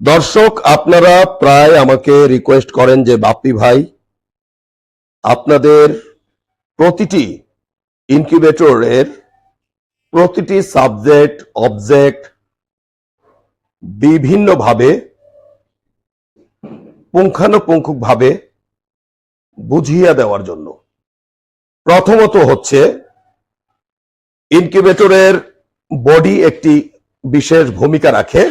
দর্শক, আপনারা প্রায় আমাকে রিকোয়েস্ট করেন যে, বাপ্পি ভাই, আপনাদের প্রতিটি ইনকিউবেটরের প্রতিটি সাবজেক্ট অবজেক্ট বিভিন্নভাবে, পুঙ্খানুপুঙ্খভাবে বুঝিয়ে দেওয়ার জন্য। প্রথমত হচ্ছে ইনকিউবেটরের বডি একটি বিশেষ ভূমিকা রাখে।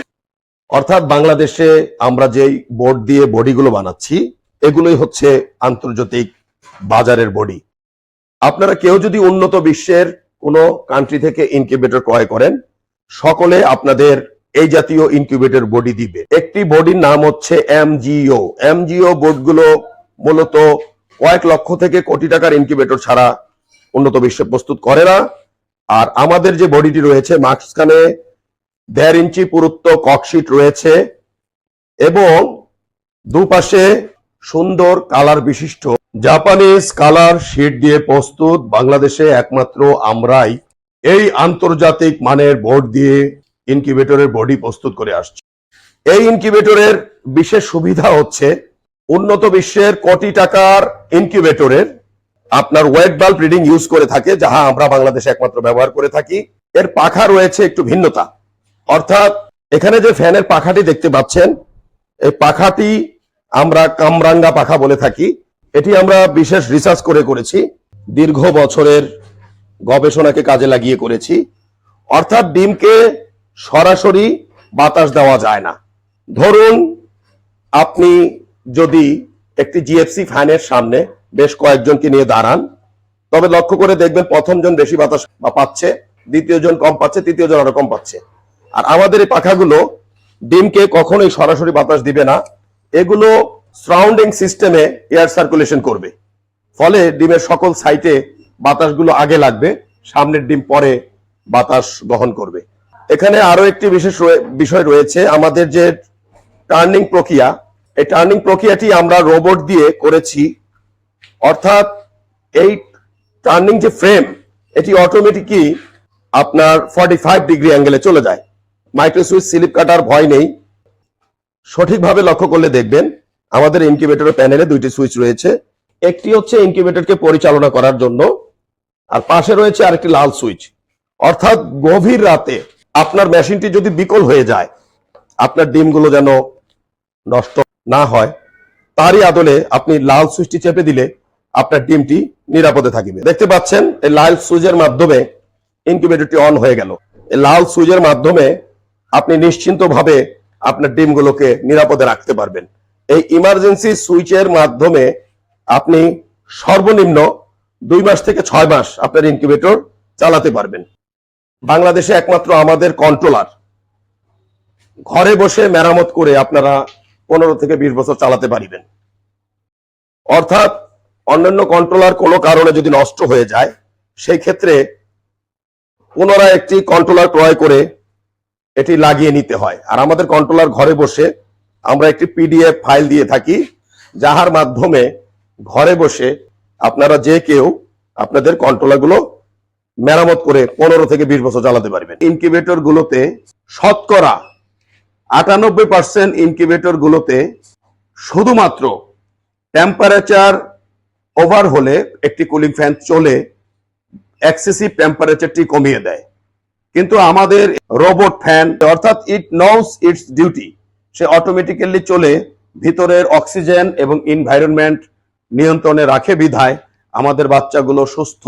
অর্থাৎ বাংলাদেশে আমরা যেই বোর্ড দিয়ে বডিগুলো বানাচ্ছি, এগুলোই হচ্ছে আন্তর্জাতিক বাজারের বডি আপনারা কেউ যদি উন্নত বিশ্বের কোনো কান্ট্রি থেকে ইনকিউবেটর ক্রয় করেন, সকলে আপনাদের এই জাতীয় ইনকিউবেটর বডি দিবে। একটি বডির নাম হচ্ছে এমজিও এমজিও বোর্ডগুলো মূলত কয়েক লক্ষ থেকে কোটি টাকার ইনকিউবেটর ছাড়া উন্নত বিশ্বে প্রস্তুত করে না। আর আমাদের যে বডিটি রয়েছে মাঝখানে দেড় ইঞ্চি পুরুত্ব ককশিট রয়েছে এবং দুপাশে সুন্দর কালার বিশিষ্ট জাপানিজ কালার শিট দিয়ে প্রস্তুত বাংলাদেশে একমাত্র আমরাই এই আন্তর্জাতিক মানের বোর্ড দিয়ে ইনকিউবেটরের বডি প্রস্তুত করে আসছি। এই ইনকিউবেটরের বিশেষ সুবিধা হচ্ছে উন্নত বিশ্বের কোটি টাকার ইনকিউবেটরের আপনার ওয়েট বাল্ব রিডিং ইউজ করে থাকে, যাহা আমরা বাংলাদেশে একমাত্র ব্যবহার করে থাকি। এর পাখা রয়েছে একটু ভিন্নতা। অর্থাৎ এখানে যে ফ্যানের পাখাটি দেখতে পাচ্ছেন, এই পাখাটি আমরা কামরাঙ্গা পাখা বলে থাকি। এটি আমরা বিশেষ রিসার্চ করে করেছি, দীর্ঘ বছরের গবেষণাকে কাজে লাগিয়ে করেছি। অর্থাৎ ডিমকে সরাসরি বাতাস দেওয়া যায় না। ধরুন, আপনি যদি একটি জিএফসি ফ্যানের সামনে বেশ কয়েকজনকে নিয়ে দাঁড়ান, তবে লক্ষ্য করে দেখবেন প্রথম জন বেশি বাতাস পাচ্ছে দ্বিতীয় জন কম পাচ্ছে তৃতীয় জন আরও কম পাচ্ছে। আর আমাদের এই পাখাগুলো ডিমকে কখনোই সরাসরি বাতাস দিবে না। এগুলো সারাউন্ডিং সিস্টেমে এয়ার সার্কুলেশন করবে। ফলে ডিমের সকল সাইটে বাতাসগুলো আগে লাগবে, সামনের ডিম পরে বাতাস বহন করবে। এখানে আরও একটি বিশেষ বিষয় রয়েছে, আমাদের যে টার্নিং প্রক্রিয়া, এই টার্নিং প্রক্রিয়াটি আমরা রোবট দিয়ে করেছি। অর্থাৎ এই টার্নিং যে ফ্রেম এটি অটোমেটিকই আপনার ফর্টি ফাইভ ডিগ্রি অ্যাঙ্গেলে চলে যায়। মাইক্রোসুইচ স্লিপ কাটার ভয় নেই। সঠিকভাবে লক্ষ্য করলে দেখবেন, আমাদের ইনকিউবেটর প্যানেলে দুইটি সুইচ রয়েছে। একটি হচ্ছে ইনকিউবেটরকে পরিচালনা করার জন্য, আর পাশে রয়েছে আরেকটি লাল সুইচ অর্থাৎ গভীর রাতে আপনার মেশিনটি যদি বিকল হয়ে যায়, আপনার ডিমগুলো যেন নষ্ট না হয়, তারই আদলে আপনি লাল সুইচটি চেপে দিলে আপনার ডিমটি নিরাপদে থাকবে। দেখতে পাচ্ছেন, এই লাল সুইচের মাধ্যমে ইনকিউবেটরটি অন হয়ে গেল। এই লাল সুইচের মাধ্যমে আপনি নিশ্চিন্তভাবে আপনার ডিমগুলোকে নিরাপদে রাখতে পারবেন। এই ইমার্জেন্সি সুইচের মাধ্যমে আপনি সর্বনিম্ন দুই মাস থেকে ছয় মাস আপনার ইনকিউবেটর চালাতে পারবেন। বাংলাদেশে একমাত্র আমাদের কন্ট্রোলার ঘরে বসে মেরামত করে আপনারা পনেরো থেকে বিশ বছর চালাতে পারিবেন। অর্থাৎ অন্যান্য কন্ট্রোলার কোনো কারণে যদি নষ্ট হয়ে যায়, সেই ক্ষেত্রে পুনরায় একটি কন্ট্রোলার ক্রয় করে এটি লাগিয়ে নিতে হয়। আর আমাদের কন্ট্রোলার ঘরে বসে আমরা একটি পিডিএফ ফাইল দিয়ে থাকি, যাহার মাধ্যমে ঘরে বসে আপনারা যে কেউ আপনাদের কন্ট্রোলারগুলো মেরামত করে পনেরো থেকে বিশ বছর চালাতে পারবেন। ইনকিউবেটর গুলোতে শতকরা আটানব্বই পার্সেন্ট ইনকিউবেটর গুলোতে শুধুমাত্র টেম্পারেচার ওভার হলে একটি কুলিং ফ্যান চলে এক্সেসিভ টেম্পারেচারটি কমিয়ে দেয়। কিন্তু আমাদের রোবট ফ্যান অর্থাৎ ইট নোস ইটস ডিউটি সে অটোমেটিক্যালি চলে ভিতরের অক্সিজেন এবং এনভায়রনমেন্ট নিয়ন্ত্রণে রাখে বিধায় আমাদের বাচ্চাগুলো সুস্থ,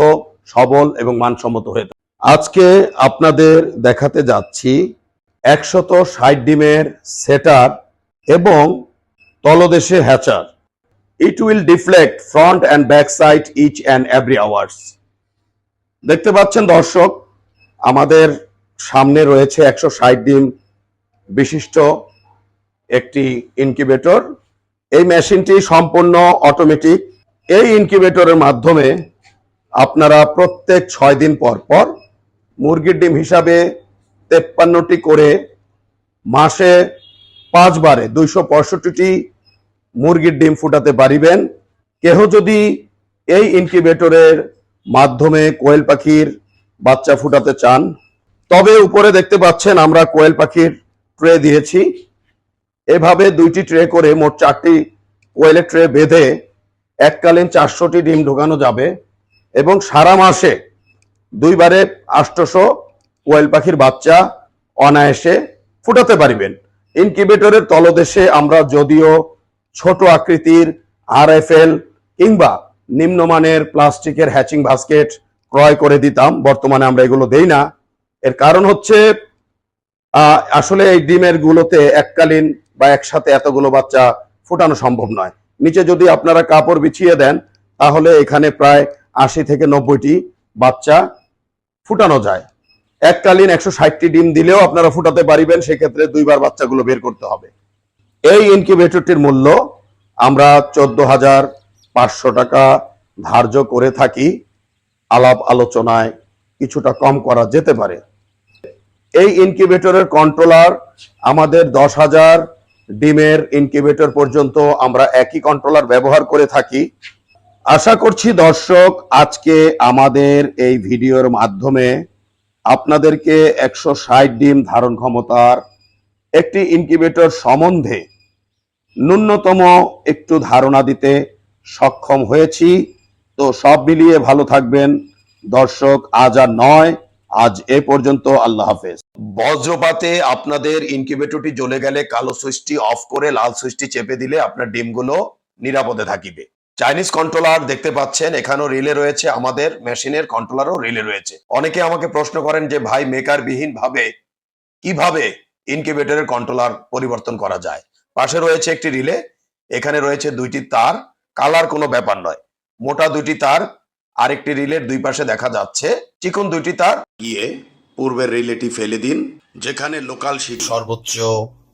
সবল এবং মানসম্মত হয়ে থাকে। আজকে আপনাদের দেখাতে যাচ্ছি একশত ষাট ডিমের সেটার এবং তলদেশে hatcher it will deflect front and back side each and every hours দেখতে পাচ্ছেন দর্শক আমাদের সামনে রয়েছে একশো ষাট ডিম বিশিষ্ট একটি ইনকিউবেটর। এই মেশিনটি সম্পূর্ণ অটোমেটিক। এই ইনকিউবেটরের মাধ্যমে আপনারা প্রত্যেক ছয় দিন পর পর মুরগির ডিম হিসাবে তেপ্পান্নটি করে মাসে পাঁচবারে দুইশো পঁয়ষট্টিটি মুরগির ডিম ফুটাতে পারিবেন। কেহ যদি এই ইনকিউবেটরের মাধ্যমে কোয়েল পাখির বাচ্চা ফুটাতে চান। তবে উপরে দেখতে পাচ্ছেন আমরা কোয়েল পাখির ট্রে দিয়েছি। এভাবে দুইটি ট্রে করে মোট চারটি কোয়েলের ট্রে বেঁধে এককালীন চারশোটি ডিম ঢোকানো যাবে এবং সারা মাসে দুইবারে আষ্টশো কোয়েল পাখির বাচ্চা অনায়াসে ফুটাতে পারিবেন। ইনকিউবেটরের তলদেশে আমরা যদিও ছোট আকৃতির আর কিংবা নিম্নমানের প্লাস্টিকের হ্যাচিং বাস্কেট ক্রয় করে দিতাম, বর্তমানে আমরা এগুলো দেই না। এর কারণ হচ্ছে আসলে এই ডিমের গুলোতে এককালীন বা একসাথে এতগুলো বাচ্চা ফুটানো সম্ভব নয়। নিচে যদি আপনারা কাপড় বিছিয়ে দেন, তাহলে এখানে প্রায় আশি থেকে নব্বইটি বাচ্চা ফুটানো যায়। এককালীন একশো ষাটটি ডিম দিলেও আপনারা ফুটাতে পারিবেন, সেক্ষেত্রে দুইবার বাচ্চাগুলো বের করতে হবে। এই ইনকিউবেটরটির মূল্য আমরা চোদ্দ হাজার পাঁচশো টাকা ধার্য করে থাকি। আলাপ আলোচনায় কিছুটা কম করা যেতে পারে। এই ইনকিউবেটরের কন্ট্রোলার আমাদের দশ হাজার ডিমের ইনকিউবেটর পর্যন্ত আমরা একই কন্ট্রোলার ব্যবহার করে থাকি। আশা করছি দর্শক, আজকে আমাদের এই ভিডিওর মাধ্যমে আপনাদেরকে একশো ষাট ডিম ধারণ ক্ষমতার একটি ইনকিউবেটর সম্বন্ধে ন্যূনতম একটু ধারণা দিতে সক্ষম হয়েছি। তো সব মিলিয়ে ভালো থাকবেন। দর্শক, আজ আর নয়, আজ এ পর্যন্ত আল্লাহ হাফেজ। বজ্রপাতে আপনাদের ইনকিউবেটরটি জ্বলে গেলে কালো সুইচটি অফ করে লাল সুইচটি চেপে দিলে আপনার ডিমগুলো নিরাপদে থাকিবে। চাইনিজ কন্ট্রোলার দেখতে পাচ্ছেন, এখানেও রিলে রয়েছে আমাদের মেশিনের কন্ট্রোলারও রিলে রয়েছে। অনেকে আমাকে প্রশ্ন করেন যে, ভাই মেকার বিহীন ভাবে কীভাবে ইনকিউবেটরের কন্ট্রোলার পরিবর্তন করা যায়? পাশে রয়েছে একটি রিলে, এখানে রয়েছে দুইটি তার। কালার কোনো ব্যাপার নয়। মোটা দুটি তার আরেকটি রিলের দুই পাশে দেখা যাচ্ছে। চিকন দুইটি তার। গিয়ে পূর্বের রিলেটি ফেলে দিন যেখানে লোকাল শিট সর্বোচ্চ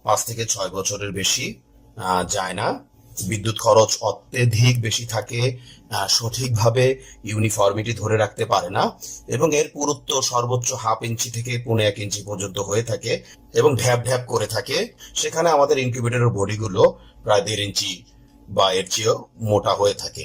পাঁচ থেকে ছয় বছরের বেশি যায় না। বিদ্যুৎ খরচ অত্যধিক বেশি থাকে সঠিকভাবে ইউনিফর্মিটি ধরে রাখতে পারে না এবং এর পুরুত্ব সর্বোচ্চ হাফ ইঞ্চি থেকে পৌনে এক ইঞ্চি পর্যন্ত হয়ে থাকে এবং ঢ্যাপ ঢ্যাপ করে থাকে। সেখানে আমাদের ইনকিউবেটরের বডিগুলো প্রায় দেড় ইঞ্চি বা এর চেয়েও মোটা হয়ে থাকে।